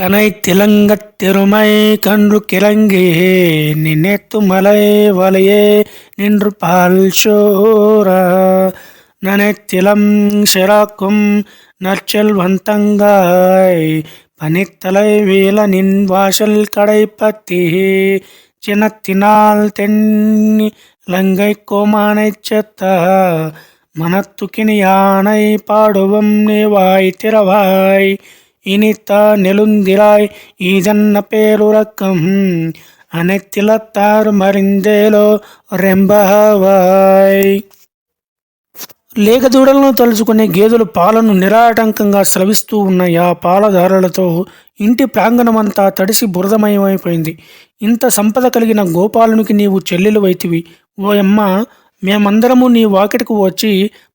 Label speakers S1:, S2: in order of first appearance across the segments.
S1: கனை திலங்கத் திருமை கன்று கிறங்கி நினைத்து மலை வலையே நின்று பால் சோர நனைத்திலம் சிறாக்கும் நற்செல்வந்தங்காய் பனித்தலை வீல நின் வாசல் கடைப்பத்தி. சினத்தினால் தென்னி லங்கை கோமானை செத்த மனத்துக்கினி யானை பாடுவம் நீ வாய் திறவாய். இனித்த நெலுந்திராய் ఈదన్న పేరురకం అనెత్తిలత్తారు మరిందేలో రెంబహవాయ్ లేగదూడలను తలుచుకునే గేదెలు పాలను నిరాటంకంగా స్రవిస్తూ ఉన్న ఆ పాలధారలతో ఇంటి ప్రాంగణమంతా తడిసి బురదమయమైపోయింది ఇంత సంపద కలిగిన గోపాలునికి నీవు చెల్లెలు వైతివి ఓ అమ్మ మేమందరము నీ వాకిటకు వచ్చి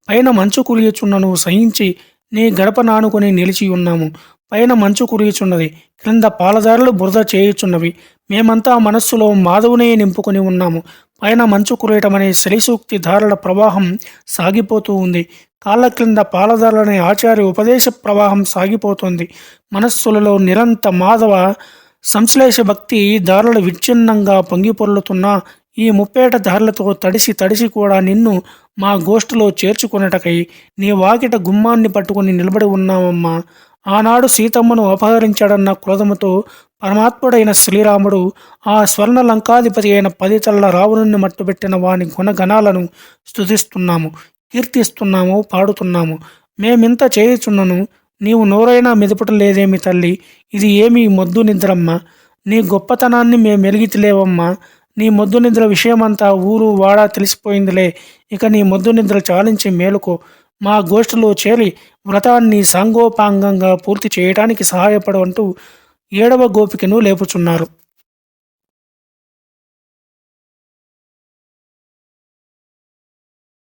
S1: పైన మంచు కురియుచున్నను సహించి నీ గడప నానుకొని నిలిచి ఉన్నాము. పైన మంచు కురియుచున్నది. క్రింద పాలదారులు బురద చేయుచున్నవి. మేమంతా మనస్సులో మాధవునే నింపుకొని ఉన్నాము. పైన మంచు కురేయటమనే అనే శలిసూక్తి ధారల ప్రవాహం సాగిపోతూ ఉంది. కాళ్ళ క్రింద పాలదారులనే ఆచార్య ఉపదేశ ప్రవాహం సాగిపోతుంది. మనస్సులలో నిరంత మాధవ సంశ్లేష భక్తి దారుల విచ్ఛిన్నంగా పొంగిపొర్లుతున్న ఈ ముప్పేట దారులతో తడిసి తడిసి కూడా నిన్ను మా గోష్ఠిలో చేర్చుకున్నటకై నీ వాకిట గుమ్మాన్ని పట్టుకొని నిలబడి ఉన్నామమ్మా ఆనాడు సీతమ్మను అపహరించాడన్న క్రోధముతో పరమాత్ముడైన శ్రీరాముడు ఆ స్వర్ణ లంకాధిపతి అయిన పది తల్ల రావణుని మట్టుబెట్టిన వాని గుణగణాలను స్థుతిస్తున్నాము కీర్తిస్తున్నాము పాడుతున్నాము. మేమింత చేయుచున్నను నీవు నోరైనా మెదుపటం లేదేమి తల్లి? ఇది ఏమీ మొద్దు నిద్రమ్మ. నీ గొప్పతనాన్ని మేము మేమెలిగితిలేవమ్మా. నీ మొద్దు నిద్ర విషయమంతా ఊరు వాడా తెలిసిపోయిందిలే. ఇక నీ మొద్దు నిద్ర చాలించి మేలుకో. మా గోష్ఠిలో చేరి వ్రతాన్ని సాంగోపాంగంగా పూర్తి చేయటానికి సహాయపడవంటూ ఏడవ గోపికను లేపుచున్నారు.